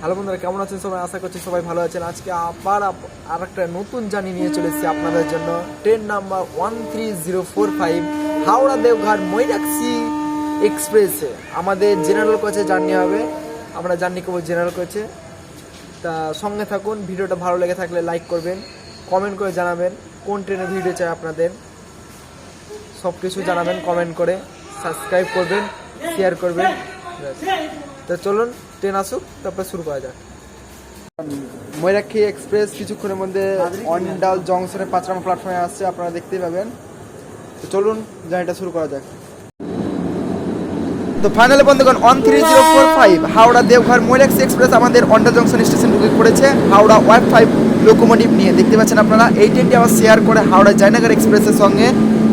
Hello বন্ধুরা, কেমন আছেন সবাই? আশা করছি সবাই ভালো আছেন। আজকে আবার আর একটা নতুন জার্নি নিয়ে চলে এসেছি আপনাদের জন্য। Train number one three zero four five Howrah দেওঘাট Mayurakshi এক্সপ্রেসে। আমাদের জেনারেল কোচে জার্নি হবে। আমরা জার্নি করব জেনারেল কোচে তা সঙ্গে থাকুন, ভিডিওটা ভালো লেগে থাকলে লাইক করবেন কমেন্ট করে জানাবেন, কোন ট্রেনের ভিডিও চাই আপনাদের। সব কিছু জানাবেন কমেন্ট করে সাবস্ক্রাইব করবেন শেয়ার করবেন। তো চলুন ট্রেন আসুক, তারপর শুরু করা যাক। ময়ূরাক্ষী এক্সপ্রেস কিছুক্ষণের মধ্যে অন্ডাল জংশনের পাঁচ নম্বর প্ল্যাটফর্মে আসছে, আপনারা দেখতেই পাবেন। তো চলুন, জার্নিটা শুরু করা যাক। তো ফাইনালি বন্ধুগণ one three zero four five Howrah Deoghar Mayurakshi express আমাদের অন্ডাল জংশন স্টেশন ঢুকে পড়েছে। হাওড়া ওয়ান ফাইভ লোকোমোটিভ নিয়ে, দেখতে পাচ্ছেন আপনারা, এই ট্রেনটি আবার শেয়ার করে হাওড়া জয়নগর এক্সপ্রেসের সঙ্গে।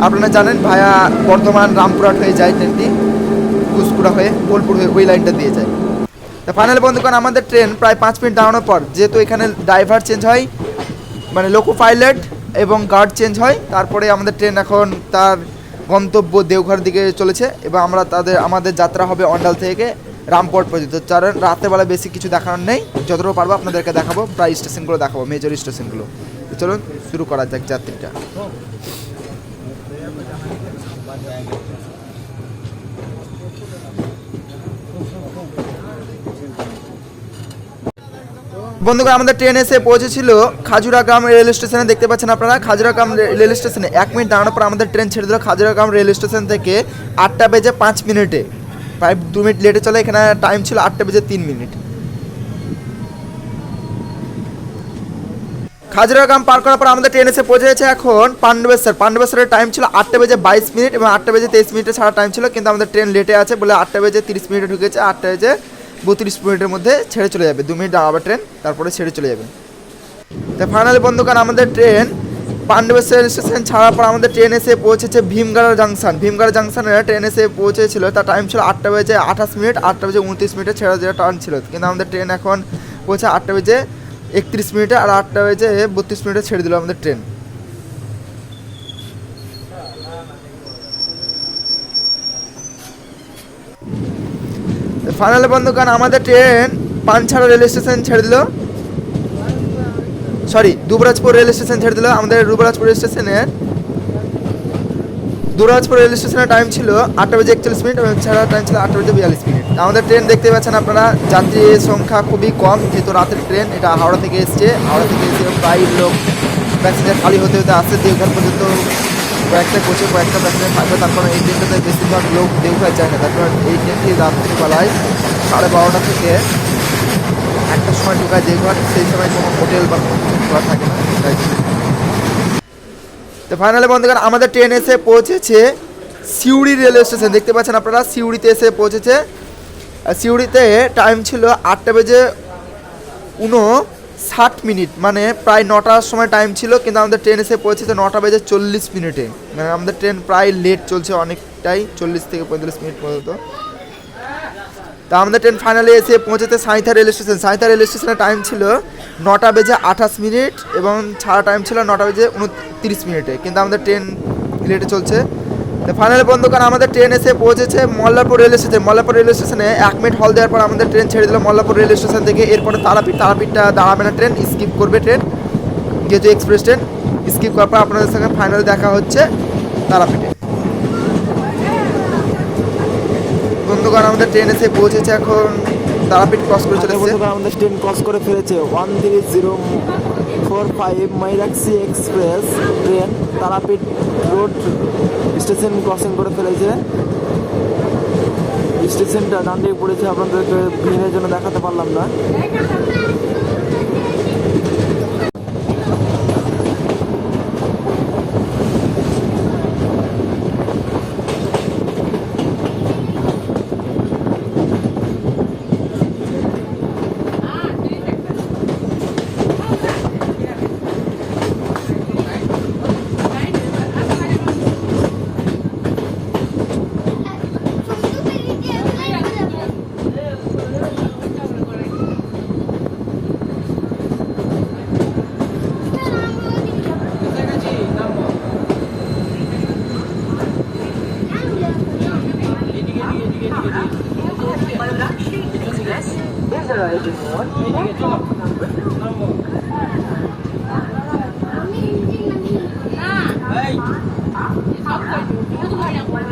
আপনারা জানেন, ভায়া বর্ধমান রামপুরহাট হয়ে যায় ট্রেনটি কুসকুড়া হয়ে, বোলপুর হয়ে ওই লাইনটা দিয়ে যায়। তা ফাইনালি বন্ধুগণ, আমাদের ট্রেন প্রায় পাঁচ মিনিট দাঁড়ানোর পর, যেহেতু এখানে ড্রাইভার চেঞ্জ হয় মানে লোকো পাইলট এবং গার্ড চেঞ্জ হয়, তারপরে আমাদের ট্রেন এখন তার গন্তব্য দেওঘর দিকে চলেছে, এবং আমরা তাদের, আমাদের যাত্রা হবে অন্ডাল থেকে রামপট পর্যন্ত। কারণ রাত্রেবেলা বেশি কিছু দেখানোর নেই, যতটুকু পারব আপনাদেরকে দেখাবো, প্রায় স্টেশনগুলো দেখাবো মেজর স্টেশনগুলো চলুন, শুরু করা যাক যাত্রীটা। বন্ধুগণ, আমাদের ট্রেন এসে পৌঁছেছিল খাজুরাগ্রাম রেল স্টেশনে দেখতে পাচ্ছেন আপনারা খাজুরাগ্রাম রেল স্টেশনে এক মিনিট দাঁড়ানোর পর আমাদের ট্রেন ছেড়ে দিল খাজুরাগ্রাম রেল স্টেশন থেকে আটটা বেজে পাঁচ মিনিটে। প্রায় দু মিনিট লেটে চলে, এখানে টাইম ছিল আটটা বেজে তিন মিনিট। খাজুরাগ্রাম পার করার পর আমাদের ট্রেন এসে পৌঁছেছে এখন পাণ্ডবেশ্বর। পাণ্ডবেশ্বরের টাইম ছিল আটটা বেজে বাইশ মিনিট এবং আটটা বেজে তেইশ মিনিটে ছাড়া টাইম ছিল, কিন্তু আমাদের ট্রেন লেটে আছে বলে আটটা বেজে তিরিশ মিনিটে ঢুকেছে, আটটা বেজে বত্রিশ মিনিটের মধ্যে ছেড়ে চলে যাবে, দু মিনিট দাঁড়াবে ট্রেন তারপরে ছেড়ে চলে যাবে। তো ফাইনালি বন্ধুকান আমাদের ট্রেন পাণ্ডবেশ্বর স্টেশন ছাড়ার পর আমাদের ট্রেন এসে পৌঁছেছে ভীমগাড়া জাংশন ভীমগাড়া জাংশনে ট্রেন এসে পৌঁছেছিল, তার টাইম ছিল আটটা বেজে আঠাশ মিনিট, আটটা বেজে উনত্রিশ মিনিটে ছেড়ে যেটা টার্ন ছিল। কিন্তু আমাদের ট্রেন এখন পৌঁছে আটটা বেজে একত্রিশ মিনিটে আর আটটা বেজে বত্রিশ মিনিটে ছেড়ে দিল আমাদের ট্রেন ফাইনালি বন্ধুকান আমাদের ট্রেন পানছাড়া রেল স্টেশন ছেড়ে দিল। সরি, দুবরাজপুর রেল স্টেশন ছেড়ে দিল। আমাদের দুবরাজপুর রেল স্টেশনের দুবরাজপুর রেল স্টেশনের টাইম ছিল আটটা বেজে একচল্লিশ মিনিট এবং ছাড়া টাইম ছিল আটটা বেজে বিয়াল্লিশ মিনিট। আমাদের ট্রেন দেখতে পাচ্ছেন আপনারা, যাত্রীর সংখ্যা খুবই কম, যেহেতু রাতের ট্রেন, এটা হাওড়া থেকে এসছে। হাওড়া থেকে এসে প্রায় লোক প্যাসেঞ্জার খালি হতে হতে আসছে দেওঘর পর্যন্ত কয়েকটা কোচে কয়েকটা প্যাসেঞ্জার থাকবে তারপর এই ট্রেনটাতে বেশিরভাগ লোক দেওঘর যায় না। তারপর এই ট্রেনটি রাত্রিবেলায় সাড়ে বারোটা থেকে একটা সময় ঢোকায় দেওঘর সেই সময় কোনো হোটেল বা খোলা থাকে না। তো ফাইনালি বন্ধুগণ, আমাদের ট্রেন এসে পৌঁছেছে সিউড়ি রেলওয়ে স্টেশন দেখতে পাচ্ছেন আপনারা, সিউড়িতে এসে পৌঁছেছে। সিউড়িতে টাইম ছিল আটটা বেজে উনো ষাট মিনিট মানে প্রায় নটার সময় টাইম ছিল, কিন্তু আমাদের ট্রেন এসে পৌঁছেছে নটা বেজে চল্লিশ মিনিটে। মানে আমাদের ট্রেন প্রায় লেট চলছে অনেকটাই, চল্লিশ থেকে পঁয়তাল্লিশ মিনিট পর্যন্ত। তা আমাদের ট্রেন ফাইনালি এসে পৌঁছেছে Sainthia rail station Sainthia rail স্টেশনের টাইম ছিল নটা বেজে আঠাশ মিনিট এবং ছাড়া টাইম ছিল নটা বেজে উনত্রিশ মিনিটে। কিন্তু আমাদের ট্রেন লেটে চলছে। তো ফাইনালি বন্ধুকান আমাদের ট্রেন এসে পৌঁছেছে Mallarpur rail station Mallarpur rail স্টেশনে এক মিনিট হল দেওয়ার পর আমাদের ট্রেন ছেড়ে দিল মল্লারপুর রেল স্টেশন থেকে। এরপরে তারাপীঠ তারাপীঠটা দাঁড়াবে না ট্রেন স্কিপ করবে ট্রেন যেহেতু এক্সপ্রেস ট্রেন স্কিপ করার পর আপনাদের সঙ্গে ফাইনাল দেখা হচ্ছে তারাপীঠে। বন্ধুগণ আমাদের ট্রেন এসে পৌঁছেছে এখন তারাপীঠ ক্রস করে চলে এসেছে আমাদের ট্রেন ক্রস করে ফেলেছে one three zero four five Mayurakshi express train Tarapith road station crossing করে ফেলেছে স্টেশনটা ডান দিকে পড়েছে আপনাদেরকে ভিড়ের জন্য দেখাতে পারলাম না। Asteroid Report, platform number 2.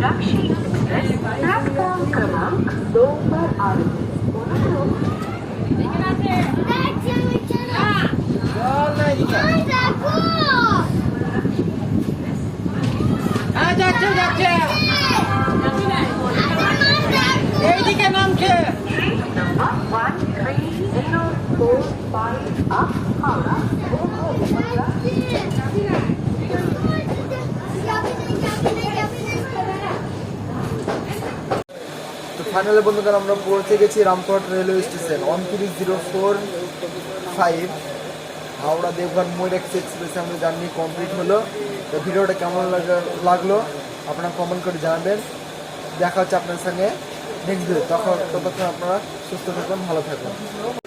Rakshi Express, platform क्रमांक 2 पर आरंभ Jack, Jack, Jack, Jack. এইদিকে নামছে ফাইনালে বন্ধুদের আমরা পৌঁছে গেছি Rampurhat railway station one three zero four five Howrah দেবঘাট Mayurakshi এক্সপ্রেসে আমাদের জার্নি কমপ্লিট হলো। তো ভিডিওটা কেমন লাগল আপনারা কমেন্ট করে জানাবেন। দেখা হচ্ছে আপনার সঙ্গে। ভিডিও তখন ততক্ষণ আপনারা সুস্থ থাকবেন ভালো থাকুন